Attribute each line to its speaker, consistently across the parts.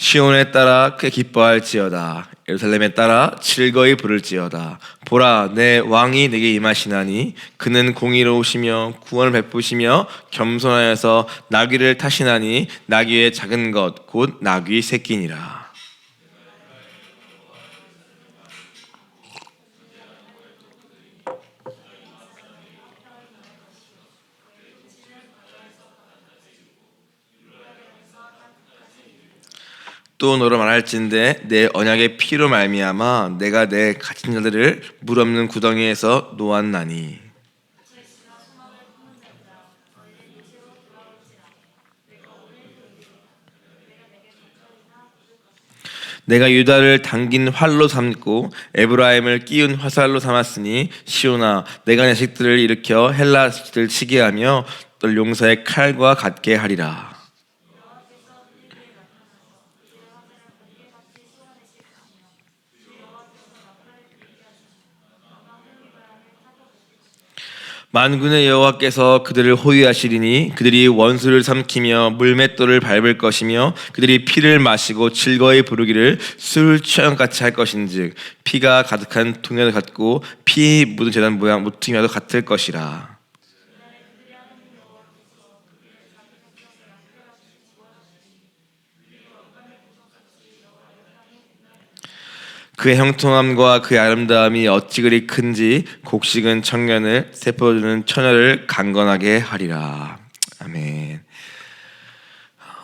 Speaker 1: 시온에 따라 크게 기뻐할지어다. 예루살렘에 따라 즐거이 부를지어다. 보라 내 왕이 내게 임하시나니 그는 공의로우시며 구원을 베푸시며 겸손하여서 나귀를 타시나니 나귀의 작은 것 곧 나귀 새끼니라 또 너로 말할진대 내 언약의 피로 말미암아 내가 내 갇힌 자들을 물 없는 구덩이에서 놓았나니. 내가 유다를 당긴 활로 삼고 에브라임을 끼운 화살로 삼았으니 시온아 내가 내 자식들을 일으켜 헬라들 치게 하며 또 용사의 칼과 같게 하리라 만군의 여호와께서 그들을 호위하시리니 그들이 원수를 삼키며 물맷돌을 밟을 것이며 그들이 피를 마시고 즐거이 부르기를 술 취한같이 할 것인즉 피가 가득한 통야도 같고 피 묻은 재단 모양 모퉁이와도 같을 것이라 그의 형통함과 그의 아름다움이 어찌 그리 큰지 곡식은 청년을 세포주는 처녀를 강건하게 하리라. 아멘.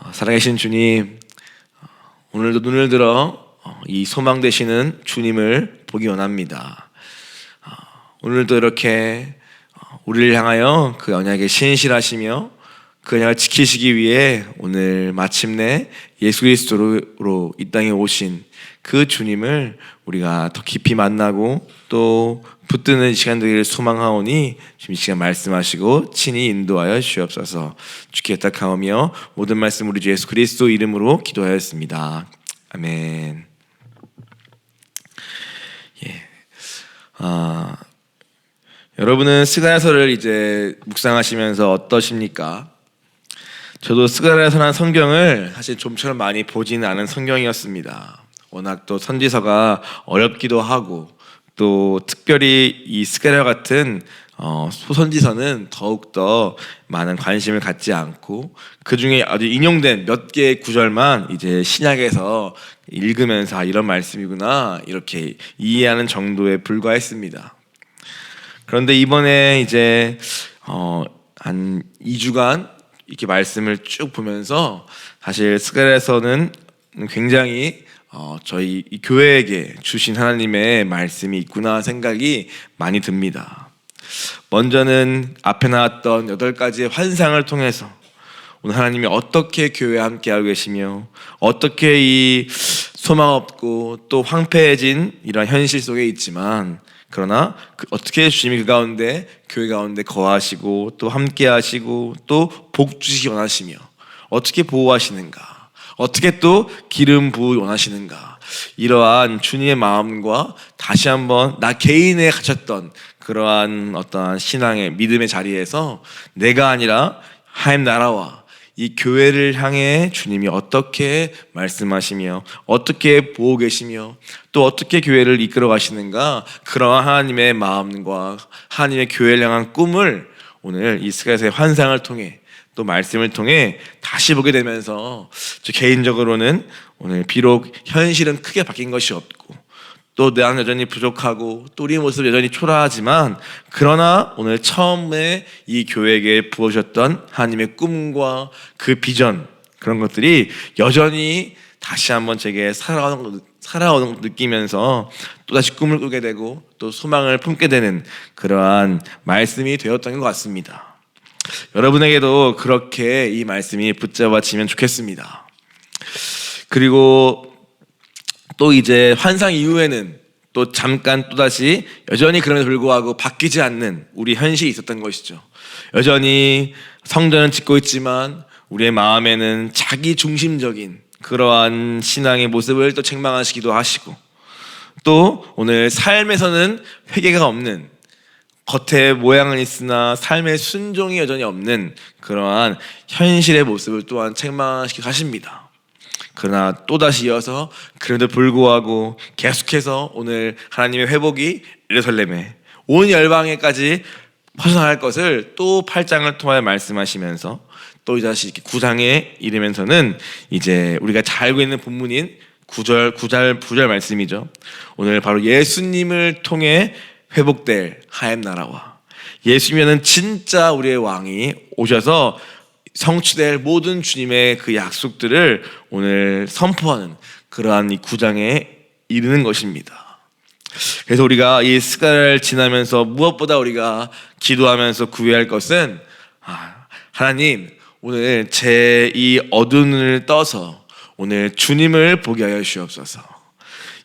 Speaker 1: 어, 살아계신 주님, 어, 오늘도 눈을 들어 어, 이 소망 되시는 주님을 보기 원합니다. 오늘도 이렇게 우리를 향하여 그 언약에 신실하시며 그 언약을 지키시기 위해 오늘 마침내 예수 그리스도로 이 땅에 오신 그 주님을 우리가 더 깊이 만나고 또 붙드는 시간 되기를 소망하오니 지금 이 시간 말씀하시고 친히 인도하여 주옵소서 주께 부탁하오며 모든 말씀 우리 주 예수 그리스도 이름으로 기도하였습니다. 아멘. 예. 아, 여러분은 스가야서를 이제 묵상하시면서 어떠십니까? 저도 스가랴서란 성경을 사실 좀처럼 많이 보지는 않은 성경이었습니다. 워낙 또 선지서가 어렵기도 하고 또 특별히 이 스가랴 같은 어, 소선지서는 더욱더 많은 관심을 갖지 않고 그 중에 아주 인용된 몇 개의 구절만 이제 신약에서 읽으면서 아, 이런 말씀이구나 이렇게 이해하는 정도에 불과했습니다. 그런데 이번에 이제 어, 한 2주간 이렇게 말씀을 쭉 보면서 사실 스가랴서는 굉장히 어, 저희 교회에게 주신 하나님의 말씀이 있구나 생각이 많이 듭니다. 먼저는 앞에 나왔던 여덟 가지의 환상을 통해서 오늘 하나님이 어떻게 교회와 함께하고 계시며 어떻게 이 소망 없고 또 황폐해진 이런 현실 속에 있지만 그러나 그 어떻게 주님이 그 가운데 교회 가운데 거하시고 또 함께하시고 또 복 주시기 원하시며 어떻게 보호하시는가 어떻게 또 기름 부어 원하시는가? 이러한 주님의 마음과 다시 한번 나 개인에 갇혔던 그러한 어떠한 신앙의 믿음의 자리에서 내가 아니라 하나님 나라와 이 교회를 향해 주님이 어떻게 말씀하시며 어떻게 보고 계시며 또 어떻게 교회를 이끌어 가시는가 그러한 하나님의 마음과 하나님의 교회를 향한 꿈을 오늘 이스라엘의 환상을 통해 또 말씀을 통해 다시 보게 되면서 저 개인적으로는 오늘 비록 현실은 크게 바뀐 것이 없고 또 내안 여전히 부족하고 또 우리 모습 여전히 초라하지만 그러나 오늘 처음에 이 교회에게 부어주셨던 하나님의 꿈과 그 비전 그런 것들이 여전히 다시 한번 제게 살아오는, 살아오는 느끼면서 또다시 꿈을 꾸게 되고 또 소망을 품게 되는 그러한 말씀이 되었던 것 같습니다. 여러분에게도 그렇게 이 말씀이 붙잡아지면 좋겠습니다. 그리고 또 이제 환상 이후에는 또 잠깐 또다시 여전히 그럼에도 불구하고 바뀌지 않는 우리 현실이 있었던 것이죠. 여전히 성전은 짓고 있지만 우리의 마음에는 자기 중심적인 그러한 신앙의 모습을 또 책망하시기도 하시고 또 오늘 삶에서는 회개가 없는 겉에 모양은 있으나 삶의 순종이 여전히 없는 그러한 현실의 모습을 또한 책망시키고 하십니다. 그러나 또다시 이어서 그럼에도 불구하고 계속해서 오늘 하나님의 회복이 예루살렘에 온 열방에까지 퍼져나갈 것을 또 8장을 통하여 말씀하시면서 또 이 다시 이렇게 9장에 이르면서는 이제 우리가 잘 알고 있는 본문인 9절 9절 9절 말씀이죠. 오늘 바로 예수님을 통해 회복될 하얀 나라와 예수님은 진짜 우리의 왕이 오셔서 성취될 모든 주님의 그 약속들을 오늘 선포하는 그러한 이 구장에 이르는 것입니다. 그래서 우리가 이 스가를 지나면서 무엇보다 우리가 기도하면서 구해할 것은 아, 하나님 오늘 제 이 어둠을 떠서 오늘 주님을 보게 하여 주옵소서.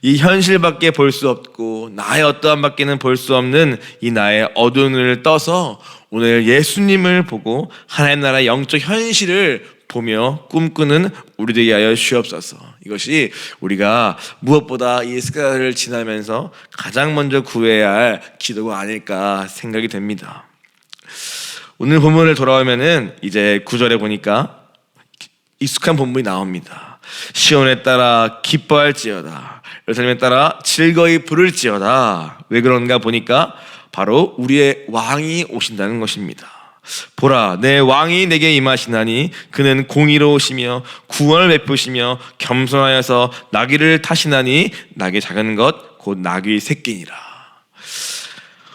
Speaker 1: 이 현실밖에 볼 수 없고 나의 어떠한 밖에는 볼 수 없는 이 나의 어둠을 떠서 오늘 예수님을 보고 하나님 나라의 영적 현실을 보며 꿈꾸는 우리 되게 하여 주옵소서. 이것이 우리가 무엇보다 이 스가를 지나면서 가장 먼저 구해야 할 기도가 아닐까 생각이 됩니다. 오늘 본문을 돌아오면은 이제 구절에 보니까 익숙한 본문이 나옵니다. 시온에 따라 기뻐할지어다. 예루살렘에 따라 즐거이 부를지어다. 왜 그런가 보니까 바로 우리의 왕이 오신다는 것입니다. 보라, 내 왕이 내게 임하시나니 그는 공의로우시며 구원을 베푸시며 겸손하여서 나귀를 타시나니 나귀 작은 것 곧 나귀 새끼니라.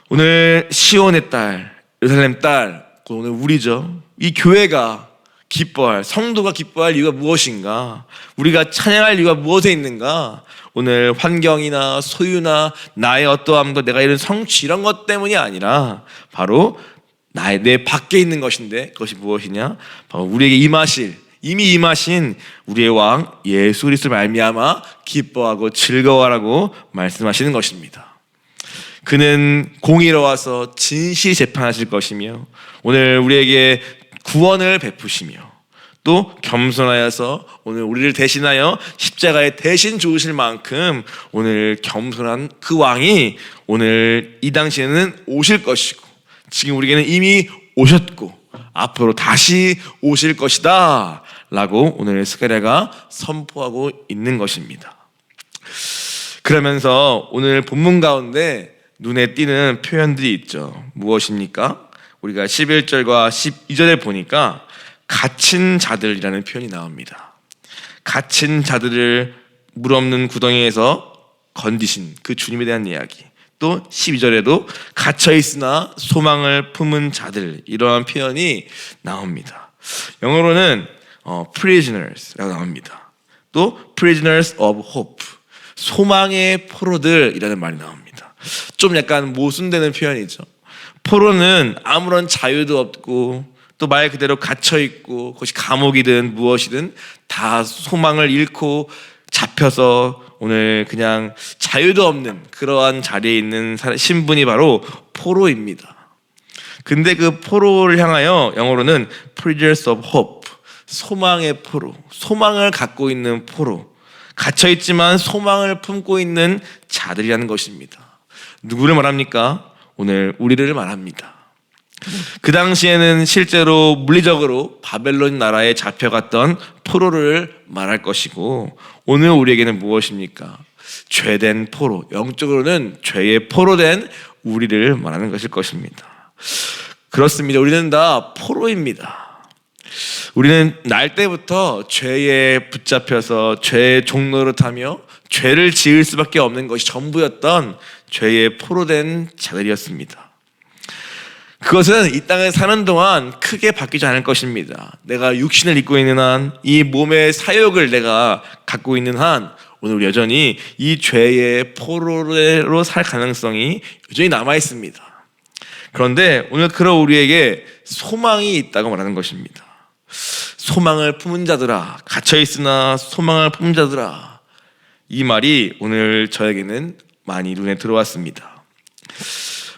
Speaker 1: 오늘 시온의 딸, 예루살렘 딸, 곧 오늘 우리죠. 이 교회가 기뻐할 성도가 기뻐할 이유가 무엇인가? 우리가 찬양할 이유가 무엇에 있는가? 오늘 환경이나 소유나 나의 어떠함도 내가 이런 성취 이런 것 때문이 아니라 바로 나의 내 밖에 있는 것인데 그것이 무엇이냐? 바로 우리에게 임하실 이미 임하신 우리의 왕 예수 그리스도 말미암아 기뻐하고 즐거워하라고 말씀하시는 것입니다. 그는 공의로워서 진실히 재판하실 것이며 오늘 우리에게 구원을 베푸시며 또 겸손하여서 오늘 우리를 대신하여 십자가에 대신 죽으실 만큼 오늘 겸손한 그 왕이 오늘 이 당시에는 오실 것이고 지금 우리에게는 이미 오셨고 앞으로 다시 오실 것이다 라고 오늘 스가랴가 선포하고 있는 것입니다. 그러면서 오늘 본문 가운데 눈에 띄는 표현들이 있죠. 무엇입니까? 우리가 11절과 12절에 보니까 갇힌 자들이라는 표현이 나옵니다. 갇힌 자들을 물 없는 구덩이에서 건디신 그 주님에 대한 이야기. 또 12절에도 갇혀 있으나 소망을 품은 자들 이러한 표현이 나옵니다. 영어로는 어, prisoners라고 나옵니다. 또 prisoners of hope 소망의 포로들이라는 말이 나옵니다. 좀 약간 모순되는 표현이죠. 포로는 아무런 자유도 없고 또 말 그대로 갇혀 있고 그것이 감옥이든 무엇이든 다 소망을 잃고 잡혀서 오늘 그냥 자유도 없는 그러한 자리에 있는 신분이 바로 포로입니다. 근데 그 포로를 향하여 영어로는 prisoners of hope 소망의 포로 소망을 갖고 있는 포로 갇혀 있지만 소망을 품고 있는 자들이라는 것입니다. 누구를 말합니까? 오늘 우리를 말합니다. 그 당시에는 실제로 물리적으로 바벨론 나라에 잡혀갔던 포로를 말할 것이고 오늘 우리에게는 무엇입니까? 죄된 포로, 영적으로는 죄의 포로된 우리를 말하는 것일 것입니다. 그렇습니다. 우리는 다 포로입니다. 우리는 날 때부터 죄에 붙잡혀서 죄의 종로를 타며 죄를 지을 수밖에 없는 것이 전부였던 죄의 포로된 자들이었습니다. 그것은 이 땅에 사는 동안 크게 바뀌지 않을 것입니다. 내가 육신을 입고 있는 한, 이 몸의 사욕을 내가 갖고 있는 한, 오늘 여전히 이 죄의 포로로 살 가능성이 여전히 남아 있습니다. 그런데 오늘 그런 우리에게 소망이 있다고 말하는 것입니다. 소망을 품은 자들아, 갇혀 있으나 소망을 품은 자들아. 이 말이 오늘 저에게는 많이 눈에 들어왔습니다.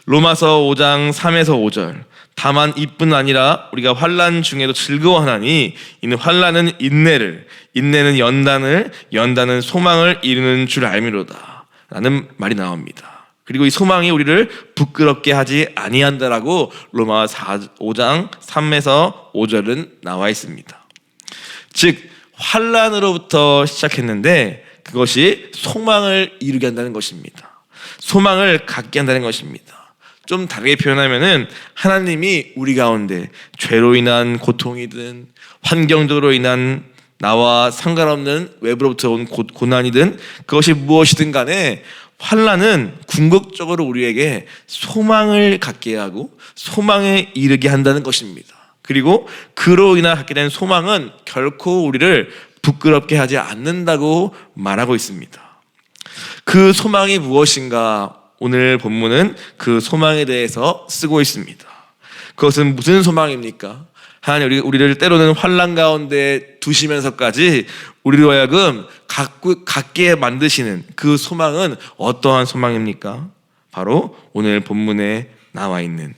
Speaker 1: 로마서 5장 3에서 5절. 다만 이뿐 아니라 우리가 환란 중에도 즐거워하나니 이는 환란은 인내를 인내는 연단을 연단은 소망을 이루는 줄 알미로다 라는 말이 나옵니다. 그리고 이 소망이 우리를 부끄럽게 하지 아니한다라고 로마 4, 5장 3에서 5절은 나와 있습니다. 즉 환란으로부터 시작했는데 그것이 소망을 이루게 한다는 것입니다. 소망을 갖게 한다는 것입니다. 좀 다르게 표현하면은 하나님이 우리 가운데 죄로 인한 고통이든 환경적으로 인한 나와 상관없는 외부로부터 온 고, 고난이든 그것이 무엇이든 간에 환란은 궁극적으로 우리에게 소망을 갖게 하고 소망에 이르게 한다는 것입니다. 그리고 그로 인하 갖게 된 소망은 결코 우리를 부끄럽게 하지 않는다고 말하고 있습니다. 그 소망이 무엇인가 오늘 본문은 그 소망에 대해서 쓰고 있습니다. 그것은 무슨 소망입니까? 하나님 우리, 우리를 때로는 환란 가운데 두시면서까지 우리로 하여금 갖고, 갖게 만드시는 그 소망은 어떠한 소망입니까? 바로 오늘 본문에 나와 있는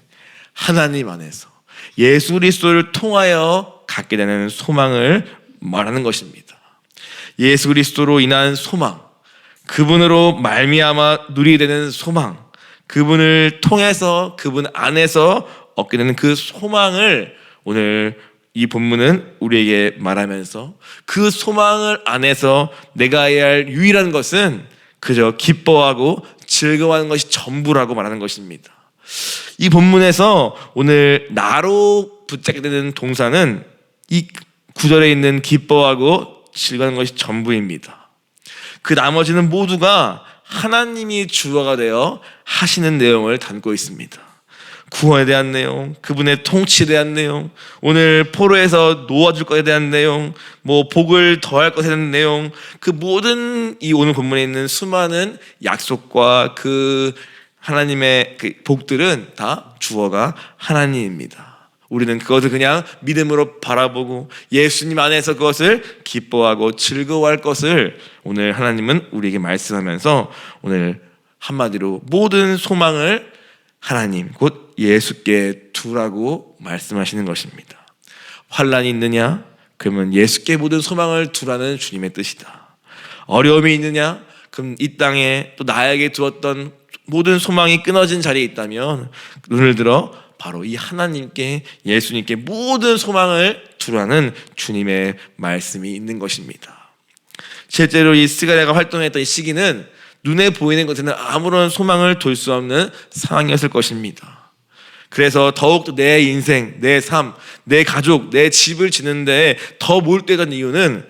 Speaker 1: 하나님 안에서 예수 그리스도를 통하여 갖게 되는 소망을 말하는 것입니다. 예수 그리스도로 인한 소망, 그분으로 말미암아 누리게 되는 소망, 그분을 통해서 그분 안에서 얻게 되는 그 소망을 오늘 이 본문은 우리에게 말하면서 그 소망을 안에서 내가 해야 할 유일한 것은 그저 기뻐하고 즐거워하는 것이 전부라고 말하는 것입니다. 이 본문에서 오늘 나로 붙잡게 되는 동사는 이 구절에 있는 기뻐하고 즐거워하는 것이 전부입니다. 그 나머지는 모두가 하나님이 주어가 되어 하시는 내용을 담고 있습니다. 구원에 대한 내용, 그분의 통치에 대한 내용, 오늘 포로에서 놓아줄 것에 대한 내용, 뭐 복을 더할 것에 대한 내용, 그 모든 이 오늘 본문에 있는 수많은 약속과 그 하나님의 그 복들은 다 주어가 하나님입니다. 우리는 그것을 그냥 믿음으로 바라보고 예수님 안에서 그것을 기뻐하고 즐거워할 것을 오늘 하나님은 우리에게 말씀하면서 오늘 한마디로 모든 소망을 하나님 곧 예수께 두라고 말씀하시는 것입니다. 환란이 있느냐? 그러면 예수께 모든 소망을 두라는 주님의 뜻이다. 어려움이 있느냐? 그럼 이 땅에 또 나에게 두었던 모든 소망이 끊어진 자리에 있다면 눈을 들어 바로 이 하나님께 예수님께 모든 소망을 두라는 주님의 말씀이 있는 것입니다. 실제로 이 스가랴가 활동했던 이 시기는 눈에 보이는 것에는 아무런 소망을 둘수 없는 상황이었을 것입니다. 그래서 더욱더 내 인생, 내 삶, 내 가족, 내 집을 짓는데 더 몰두했던 이유는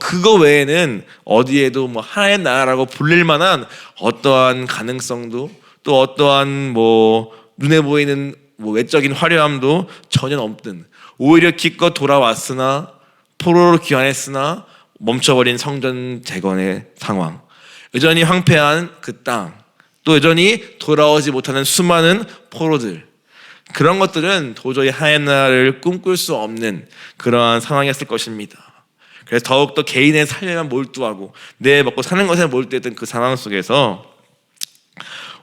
Speaker 1: 그거 외에는 어디에도 뭐 하나의 나라라고 불릴 만한 어떠한 가능성도 또 어떠한 뭐 눈에 보이는 뭐 외적인 화려함도 전혀 없든 오히려 기껏 돌아왔으나 포로로 귀환했으나 멈춰버린 성전 재건의 상황. 여전히 황폐한 그 땅, 또 여전히 돌아오지 못하는 수많은 포로들, 그런 것들은 도저히 하얀 나라를 꿈꿀 수 없는 그러한 상황이었을 것입니다. 그래서 더욱더 개인의 삶에만 몰두하고 내 먹고 사는 것에 몰두했던 그 상황 속에서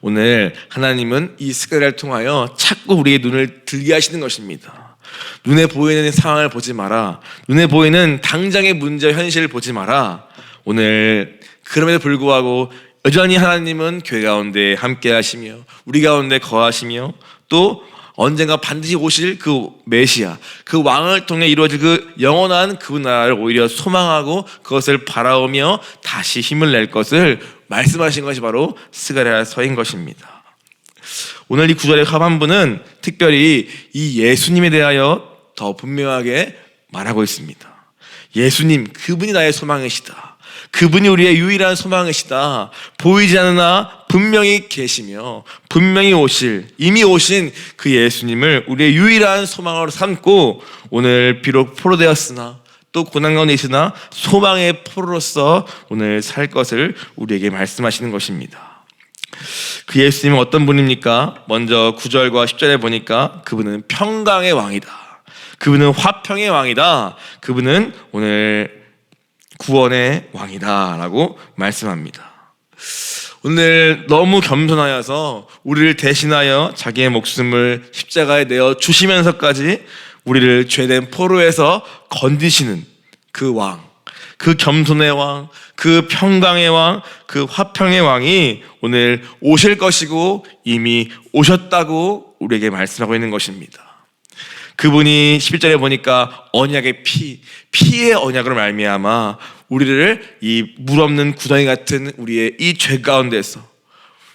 Speaker 1: 오늘 하나님은 이 스가랴를 통하여 자꾸 우리의 눈을 들게 하시는 것입니다. 눈에 보이는 상황을 보지 마라. 눈에 보이는 당장의 문제 현실을 보지 마라. 오늘 그럼에도 불구하고 여전히 하나님은 교회 가운데 함께 하시며 우리 가운데 거하시며 또 언젠가 반드시 오실 그 메시아, 그 왕을 통해 이루어질 그 영원한 그 나라를 오히려 소망하고 그것을 바라오며 다시 힘을 낼 것을 말씀하신 것이 바로 스가랴서인 것입니다. 오늘 이 구절의 하반부는 특별히 이 예수님에 대하여 더 분명하게 말하고 있습니다. 예수님, 그분이 나의 소망이시다. 그분이 우리의 유일한 소망이시다. 보이지 않으나 분명히 계시며 분명히 오실 이미 오신 그 예수님을 우리의 유일한 소망으로 삼고 오늘 비록 포로되었으나 또 고난 가운데 있으나 소망의 포로로서 오늘 살 것을 우리에게 말씀하시는 것입니다. 그 예수님은 어떤 분입니까? 먼저 9절과 10절에 보니까 그분은 평강의 왕이다. 그분은 화평의 왕이다. 그분은 오늘 구원의 왕이다 라고 말씀합니다. 오늘 너무 겸손하여서 우리를 대신하여 자기의 목숨을 십자가에 내어 주시면서까지 우리를 죄된 포로에서 건디시는 그 왕, 그 겸손의 왕, 그 평강의 왕, 그 화평의 왕이 오늘 오실 것이고 이미 오셨다고 우리에게 말씀하고 있는 것입니다. 그분이 11절에 보니까 언약의 피, 피의 언약으로 말미암아 우리를 이 물 없는 구덩이 같은 우리의 이 죄 가운데서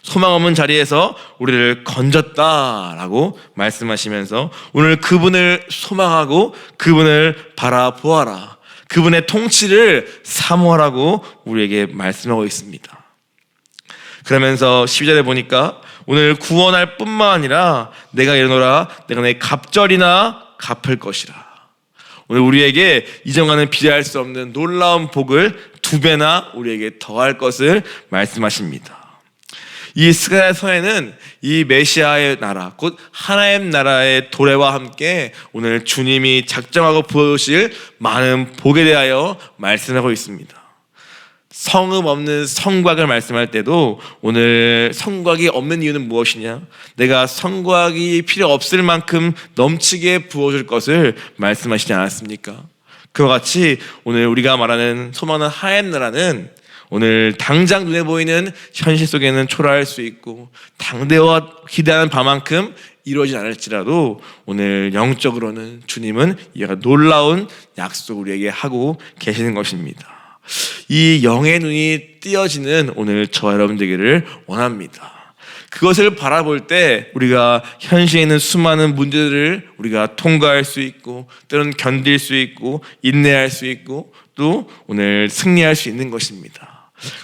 Speaker 1: 소망 없는 자리에서 우리를 건졌다라고 말씀하시면서 오늘 그분을 소망하고 그분을 바라보아라. 그분의 통치를 사모하라고 우리에게 말씀하고 있습니다. 그러면서 12절에 보니까 오늘 구원할 뿐만 아니라 내가 이르노라 내가 내 갑절이나 갚을 것이라. 오늘 우리에게 이전과는 비례할 수 없는 놀라운 복을 두 배나 우리에게 더할 것을 말씀하십니다. 이 스가랴 서에는 이 메시아의 나라, 곧 하나님 나라의 도래와 함께 오늘 주님이 작정하고 부어주실 많은 복에 대하여 말씀하고 있습니다. 성읍 없는 성곽을 말씀할 때도 오늘 성곽이 없는 이유는 무엇이냐? 내가 성곽이 필요 없을 만큼 넘치게 부어줄 것을 말씀하시지 않았습니까? 그와 같이 오늘 우리가 말하는 소망은 하얀 나라는 오늘 당장 눈에 보이는 현실 속에는 초라할 수 있고 당대와 기대하는 바만큼 이루어지지 않을지라도 오늘 영적으로는 주님은 이가 놀라운 약속을 우리에게 하고 계시는 것입니다. 이 영의 눈이 띄어지는 오늘 저와 여러분 되기를 원합니다. 그것을 바라볼 때 우리가 현실에 있는 수많은 문제들을 우리가 통과할 수 있고 때로는 견딜 수 있고 인내할 수 있고 또 오늘 승리할 수 있는 것입니다.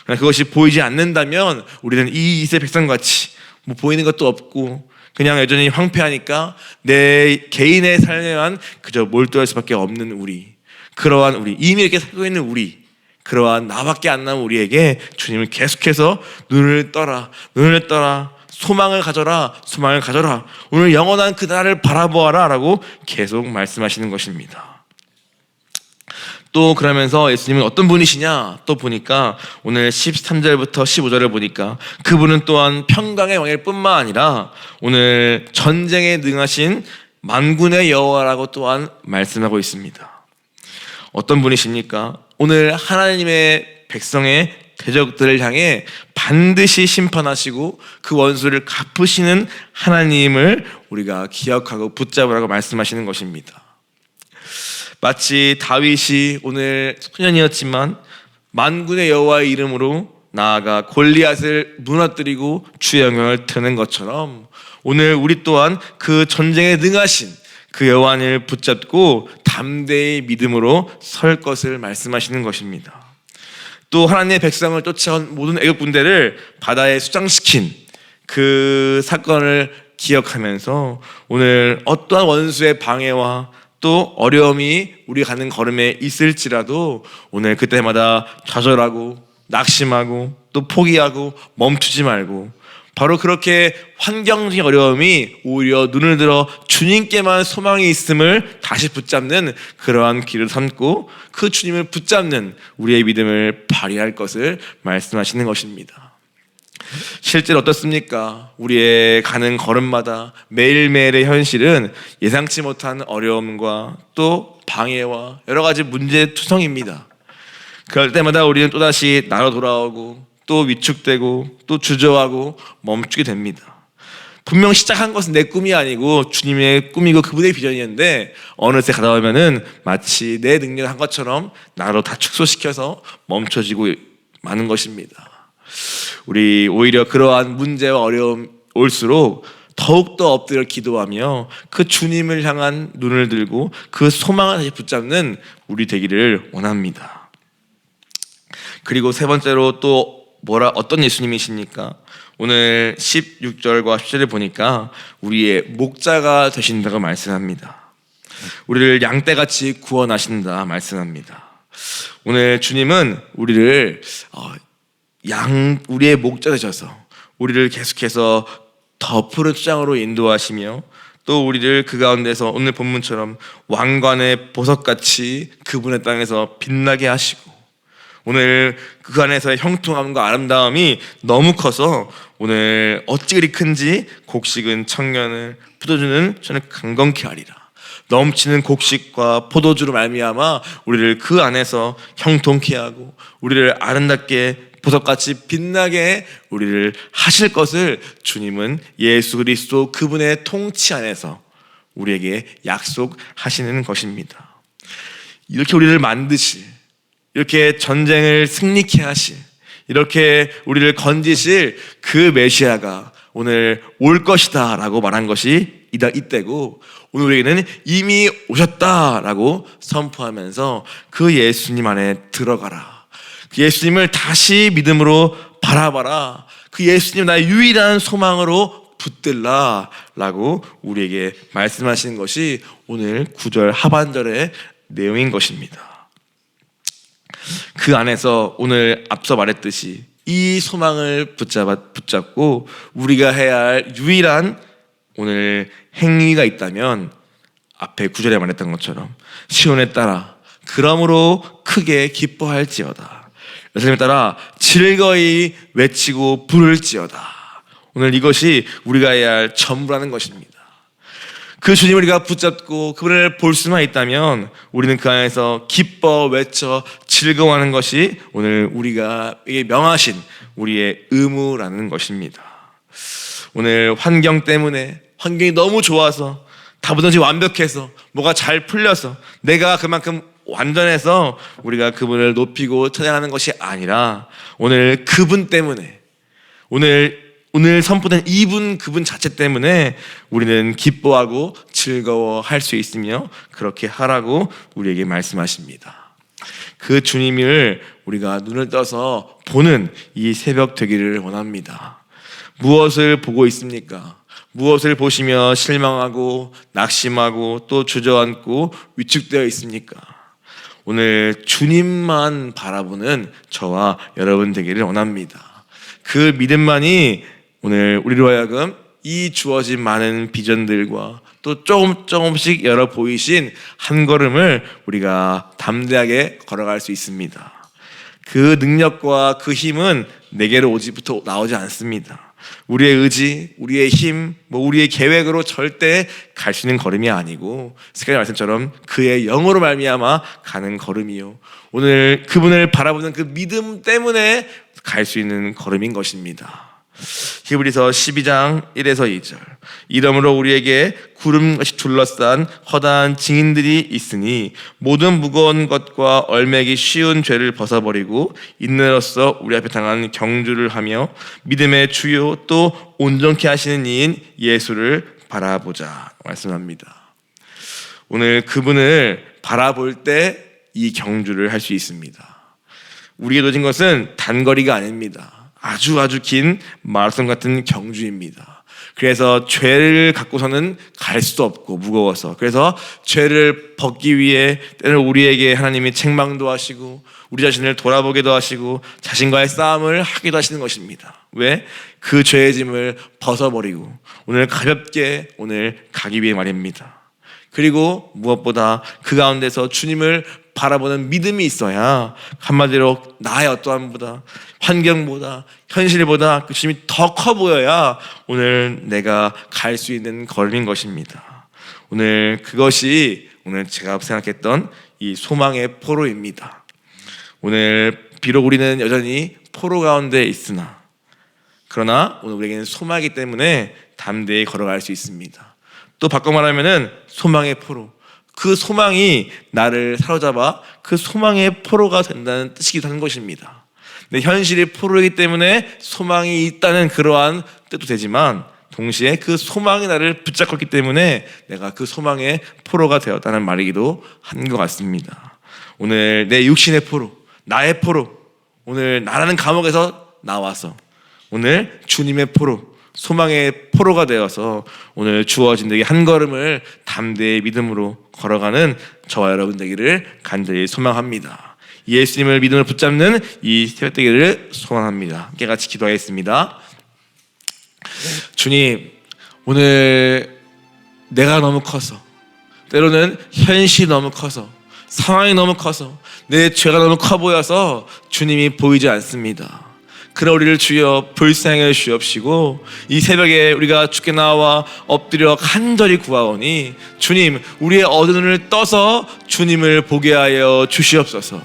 Speaker 1: 그러나 그것이 보이지 않는다면 우리는 이 이세 백성같이 뭐 보이는 것도 없고 그냥 여전히 황폐하니까 내 개인의 삶에만 그저 몰두할 수밖에 없는 우리 그러한 우리 이미 이렇게 살고 있는 우리 그러한 나밖에 안 남은 우리에게 주님을 계속해서 눈을 떠라 눈을 떠라 소망을 가져라 소망을 가져라. 오늘 영원한 그 나라를 바라보아라 라고 계속 말씀하시는 것입니다 또 그러면서 예수님은 어떤 분이시냐 또 보니까 오늘 13절부터 15절을 보니까 그분은 또한 평강의 왕일 뿐만 아니라 오늘 전쟁에 능하신 만군의 여호와라고 또한 말씀하고 있습니다. 어떤 분이십니까? 오늘 하나님의 백성의 대적들을 향해 반드시 심판하시고 그 원수를 갚으시는 하나님을 우리가 기억하고 붙잡으라고 말씀하시는 것입니다. 마치 다윗이 오늘 소년이었지만 만군의 여호와의 이름으로 나아가 골리앗을 무너뜨리고 주의 영광을 드는 것처럼 오늘 우리 또한 그 전쟁에 능하신 그 여호와를 붙잡고 담대히 믿음으로 설 것을 말씀하시는 것입니다. 또 하나님의 백성을 쫓아온 모든 애국 군대를 바다에 수장시킨 그 사건을 기억하면서 오늘 어떠한 원수의 방해와 또 어려움이 우리 가는 걸음에 있을지라도 오늘 그때마다 좌절하고 낙심하고 또 포기하고 멈추지 말고 바로 그렇게 환경적인 어려움이 오히려 눈을 들어 주님께만 소망이 있음을 다시 붙잡는 그러한 길을 삼고 그 주님을 붙잡는 우리의 믿음을 발휘할 것을 말씀하시는 것입니다. 실제로 어떻습니까? 우리의 가는 걸음마다 매일매일의 현실은 예상치 못한 어려움과 또 방해와 여러 가지 문제 투성입니다. 그럴 때마다 우리는 또다시 나로 돌아오고 또 위축되고 또 주저하고 멈추게 됩니다. 분명 시작한 것은 내 꿈이 아니고 주님의 꿈이고 그분의 비전이었는데 어느새 가다 보면은 마치 내 능력을 한 것처럼 나로 다 축소시켜서 멈춰지고 마는 것입니다. 우리 오히려 그러한 문제와 어려움 올수록 더욱더 엎드려 기도하며 그 주님을 향한 눈을 들고 그 소망을 다시 붙잡는 우리 되기를 원합니다. 그리고 세 번째로 또 뭐라 어떤 예수님이십니까? 오늘 16절과 10절을 보니까 우리의 목자가 되신다고 말씀합니다. 우리를 양떼같이 구원하신다 말씀합니다. 오늘 주님은 우리를 어, 양 우리의 목자 되셔서 우리를 계속해서 더 푸른 수장으로 인도하시며 또 우리를 그 가운데서 오늘 본문처럼 왕관의 보석같이 그분의 땅에서 빛나게 하시고 오늘 그 안에서의 형통함과 아름다움이 너무 커서 오늘 어찌 그리 큰지 곡식은 청년을 포도주는 저는 강건케 하리라. 넘치는 곡식과 포도주로 말미암아 우리를 그 안에서 형통케 하고 우리를 아름답게 보석같이 빛나게 우리를 하실 것을 주님은 예수 그리스도 그분의 통치 안에서 우리에게 약속하시는 것입니다. 이렇게 우리를 만드실, 이렇게 전쟁을 승리케 하실, 이렇게 우리를 건지실 그 메시아가 오늘 올 것이다 라고 말한 것이 이때고 오늘 우리에게는 이미 오셨다 라고 선포하면서 그 예수님 안에 들어가라. 그 예수님을 다시 믿음으로 바라봐라. 그 예수님 나의 유일한 소망으로 붙들라 라고 우리에게 말씀하시는 것이 오늘 9절 하반절의 내용인 것입니다. 그 안에서 오늘 앞서 말했듯이 이 소망을 붙잡아, 붙잡고 우리가 해야 할 유일한 오늘 행위가 있다면 앞에 구절에 말했던 것처럼 시온에 따라 그러므로 크게 기뻐할지어다. 예수님에 따라 즐거이 외치고 부를지어다. 오늘 이것이 우리가 해야 할 전부라는 것입니다. 그 주님을 우리가 붙잡고 그분을 볼 수만 있다면 우리는 그 안에서 기뻐 외쳐 즐거워하는 것이 오늘 우리가 명하신 우리의 의무라는 것입니다. 오늘 환경 때문에 환경이 너무 좋아서 다보든지 완벽해서 뭐가 잘 풀려서 내가 그만큼 완전해서 우리가 그분을 높이고 찬양하는 것이 아니라 오늘 그분 때문에 오늘 오늘 선포된 이분 그분 자체 때문에 우리는 기뻐하고 즐거워할 수 있으며 그렇게 하라고 우리에게 말씀하십니다. 그 주님을 우리가 눈을 떠서 보는 이 새벽 되기를 원합니다. 무엇을 보고 있습니까? 무엇을 보시며 실망하고 낙심하고 또 주저앉고 위축되어 있습니까? 오늘 주님만 바라보는 저와 여러분 되기를 원합니다. 그 믿음만이 오늘 우리로 하여금 이 주어진 많은 비전들과 또 조금 조금씩 열어 보이신 한 걸음을 우리가 담대하게 걸어갈 수 있습니다. 그 능력과 그 힘은 내게로 오지부터 나오지 않습니다. 우리의 의지, 우리의 힘, 뭐 우리의 계획으로 절대 갈 수 있는 걸음이 아니고 스카이 말씀처럼 그의 영으로 말미암아 가는 걸음이요. 오늘 그분을 바라보는 그 믿음 때문에 갈 수 있는 걸음인 것입니다. 히브리서 12장 1에서 2절. 이러므로 우리에게 구름 같이 둘러싼 허다한 증인들이 있으니 모든 무거운 것과 얼매기 쉬운 죄를 벗어버리고 인내로서 우리 앞에 당한 경주를 하며 믿음의 주요 또 온전케 하시는 이인 예수를 바라보자 말씀합니다. 오늘 그분을 바라볼 때 이 경주를 할 수 있습니다. 우리에게 놓진 것은 단거리가 아닙니다. 아주 아주 긴 마라톤 같은 경주입니다. 그래서 죄를 갖고서는 갈수 없고 무거워서 그래서 죄를 벗기 위해 때는 우리에게 하나님이 책망도 하시고 우리 자신을 돌아보기도 하시고 자신과의 싸움을 하기도 하시는 것입니다. 왜? 그 죄의 짐을 벗어버리고 오늘 가볍게 오늘 가기 위해 말입니다. 그리고 무엇보다 그 가운데서 주님을 바라보는 믿음이 있어야 한마디로 나의 어떠함보다 환경보다 현실보다 그 주님이 더 커 보여야 오늘 내가 갈 수 있는 걸음인 것입니다. 오늘 그것이 오늘 제가 생각했던 이 소망의 포로입니다. 오늘 비록 우리는 여전히 포로 가운데 있으나 그러나 오늘 우리에게는 소망이기 때문에 담대히 걸어갈 수 있습니다. 또 바꿔 말하면은 소망의 포로. 그 소망이 나를 사로잡아 그 소망의 포로가 된다는 뜻이기도 한 것입니다. 내 현실이 포로이기 때문에 소망이 있다는 그러한 뜻도 되지만 동시에 그 소망이 나를 붙잡았기 때문에 내가 그 소망의 포로가 되었다는 말이기도 한 것 같습니다. 오늘 내 육신의 포로, 나의 포로, 오늘 나라는 감옥에서 나와서 오늘 주님의 포로, 소망의 포로가 되어서 오늘 주어진 되게 한 걸음을 담대히 믿음으로 걸어가는 저와 여러분 되기를 간절히 소망합니다. 예수님을 믿음으로 붙잡는 이 새벽 되기를 소원합니다. 함께 같이 기도하겠습니다. 주님, 오늘 내가 너무 커서 때로는 현실이 너무 커서 상황이 너무 커서 내 죄가 너무 커 보여서 주님이 보이지 않습니다. 그러 우리를 주여 불쌍해 주옵시고 이 새벽에 우리가 주께 나와 엎드려 간절히 구하오니 주님 우리의 눈을 떠서 주님을 보게 하여 주시옵소서.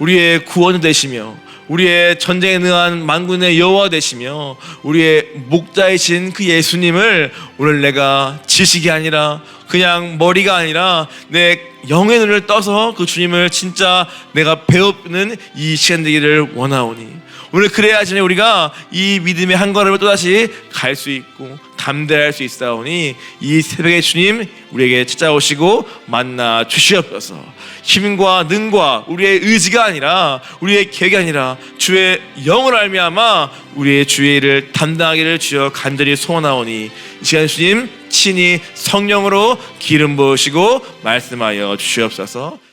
Speaker 1: 우리의 구원 되시며 우리의 전쟁에 능한 만군의 여호와 되시며 우리의 목자이신 그 예수님을 오늘 내가 지식이 아니라 그냥 머리가 아니라 내 영의 눈을 떠서 그 주님을 진짜 내가 배우는 이 시간 되기를 원하오니 오늘 그래야지 우리가 이 믿음의 한 걸음을 또다시 갈 수 있고 담대할 수 있사오니 이 새벽에 주님 우리에게 찾아오시고 만나 주시옵소서. 힘과 능과 우리의 의지가 아니라 우리의 계획이 아니라 주의 영을 알미암아 우리의 주의 일을 담당하기를 주여 간절히 소원하오니 이 시간 주님 친히 성령으로 기름 부으시고 말씀하여 주시옵소서